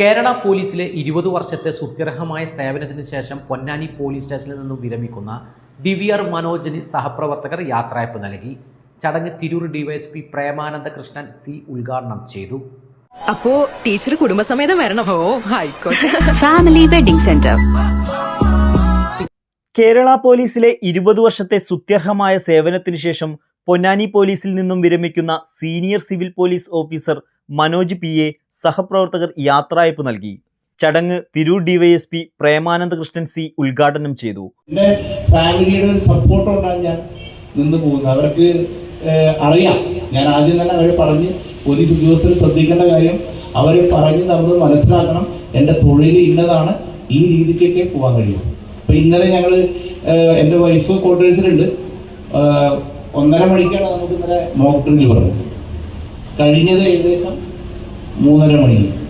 കേരള പോലീസിലെ ഇരുപത് വർഷത്തെ സുത്യർഹമായ സേവനത്തിന് ശേഷം പൊന്നാനി പോലീസ് സ്റ്റേഷനിൽ നിന്നും വിരമിക്കുന്ന ഡി വി ആർ മനോജിന് സഹപ്രവർത്തകർ യാത്രയപ്പ് നൽകി. ചടങ്ങ് തിരൂർ ഡിവൈഎസ്പി പ്രേമാനന്ദ കൃഷ്ണൻ സി ഉദ്ഘാടനം ചെയ്തു. അപ്പോ ടീച്ചർ കുടുംബസമേതം വരണം. ഓ ആയിക്കോട്ടെ. ഫാമിലി വെഡിംഗ് സെന്റർ കേരള പോലീസിലെ ഇരുപത് വർഷത്തെ സുത്യർഹമായ സേവനത്തിന് ശേഷം പൊന്നാനി പോലീസിൽ നിന്നും വിരമിക്കുന്ന senior civil police officer Manoj P A സഹപ്രവർത്തകർ യാത്രയപ്പ് നൽകി. ചടങ്ങ് തിരൂർ ഡിവൈഎസ്പി പ്രേമാനന്ദ കൃഷ്ണൻ സി ഉദ്ഘാടനം ചെയ്തു. എന്റെ ഫാമിലിയുടെ ഒരു സപ്പോർട്ട് കൊണ്ടാണ് ഞാൻ നിന്ന് പോകുന്നത്. അവർക്ക് അറിയാം. ഞാൻ ആദ്യം തന്നെ അവരെ പറഞ്ഞ് പോലീസ് ഉദ്യോഗസ്ഥർ ശ്രദ്ധിക്കേണ്ട കാര്യം അവരെ പറഞ്ഞ് നമ്മൾ മനസ്സിലാക്കണം. എന്റെ തൊഴിൽ ഇന്നതാണ്. ഈ രീതിക്കൊക്കെ പോകാൻ കഴിയും. അപ്പം ഇന്നലെ ഞങ്ങൾ എന്റെ വൈഫ് ക്വാർട്ടേഴ്സിലുണ്ട് ഒന്നര മണിക്കാണ് നമുക്ക് ഇന്നലെ മോക്ക് ഡ്രിൽ പറഞ്ഞത്. കഴിഞ്ഞത് ഏകദേശം മൂന്നര മണിക്ക്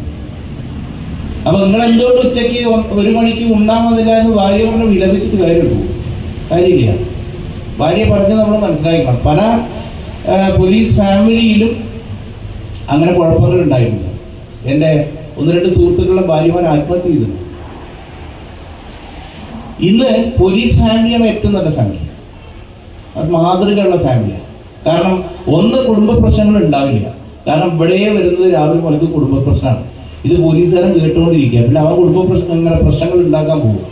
അപ്പൊ നിങ്ങൾ എന്തുകൊണ്ട് ഉച്ചയ്ക്ക് ഒ- ഒരു മണിക്ക് ഉണ്ണാൻ മതില്ല എന്ന് ഭാര്യ പറഞ്ഞ് വിലപിച്ചിട്ട് കാര്യമുള്ളൂ കാര്യമില്ല. ഭാര്യ പറഞ്ഞ് നമ്മൾ മനസ്സിലാക്കണം പല പോലീസ് ഫാമിലിയിലും അങ്ങനെ കുഴപ്പങ്ങൾ ഉണ്ടായിട്ടുണ്ട്. എന്റെ ഒന്ന് രണ്ട് സുഹൃത്തുക്കളുടെ ഭാര്യമാർ ആത്മഹത്യ ചെയ്തിട്ടുണ്ട്. ഇന്ന് പോലീസ് ഫാമിലിയാണ് ഏറ്റവും നല്ല ഫാമിലി. അത് മാതൃകയുള്ള ഫാമിലിയാണ്. കാരണം ഒന്ന് കുടുംബ പ്രശ്നങ്ങൾ ഉണ്ടാവില്ല. കാരണം ഇവിടെ വരുന്നത് രാവിലെ മുതൽക്ക് കുടുംബ പ്രശ്നമാണ്. ഇത് പോലീസുകാരൻ കേട്ടുകൊണ്ടിരിക്കുക പിന്നെ അവൻ കുടുംബ പ്രശ്നം ഇങ്ങനെ പ്രശ്നങ്ങൾ ഉണ്ടാക്കാൻ പോകും.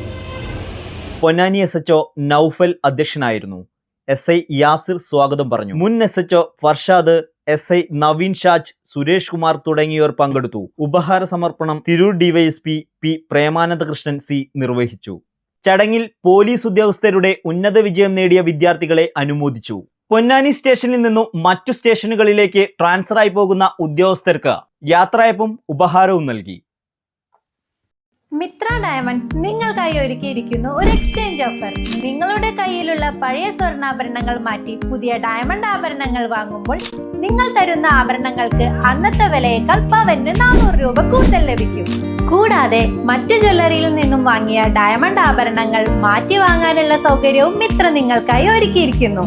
പൊന്നാനി എസ് എച്ച് നൌഫൽ അധ്യക്ഷനായിരുന്നു. എസ് ഐ യാസിർ സ്വാഗതം പറഞ്ഞു. മുൻ S H Farshad S I Naveen Shaj Suresh Kumar തുടങ്ങിയവർ പങ്കെടുത്തു. ഉപഹാര സമർപ്പണം Tirur DYSP P Premananda Krishnan C നിർവഹിച്ചു. ചടങ്ങിൽ പോലീസ് ഉദ്യോഗസ്ഥരുടെ ഉന്നത വിജയം നേടിയ വിദ്യാർത്ഥികളെ അനുമോദിച്ചു. പൊന്നാനി സ്റ്റേഷനിൽ നിന്നും മറ്റു സ്റ്റേഷനുകളിലേക്ക് ട്രാൻസ്ഫറായി പോകുന്ന ഉദ്യോഗസ്ഥർക്ക് യാത്രയപ്പും ഉപഹാരവും നൽകി. മിത്ര ഡയമണ്ട് നിങ്ങൾക്കായി ഒരുക്കിയിരിക്കുന്നു ഒരു എക്സ്ചേഞ്ച് ഓഫർ നിങ്ങളുടെ കയ്യിലുള്ള പഴയ സ്വർണാഭരണങ്ങൾ മാറ്റി പുതിയ ഡയമണ്ട് ആഭരണങ്ങൾ വാങ്ങുമ്പോൾ നിങ്ങൾ തരുന്ന ആഭരണങ്ങൾക്ക് അന്നത്തെ വിലയേക്കാൾ പവന് നാനൂറ് രൂപ കൂടുതൽ ലഭിക്കും. കൂടാതെ മറ്റു ജ്വല്ലറിയിൽ നിന്നും വാങ്ങിയ ഡയമണ്ട് ആഭരണങ്ങൾ മാറ്റി വാങ്ങാനുള്ള സൗകര്യവും മിത്ര നിങ്ങൾക്കായി ഒരുക്കിയിരിക്കുന്നു.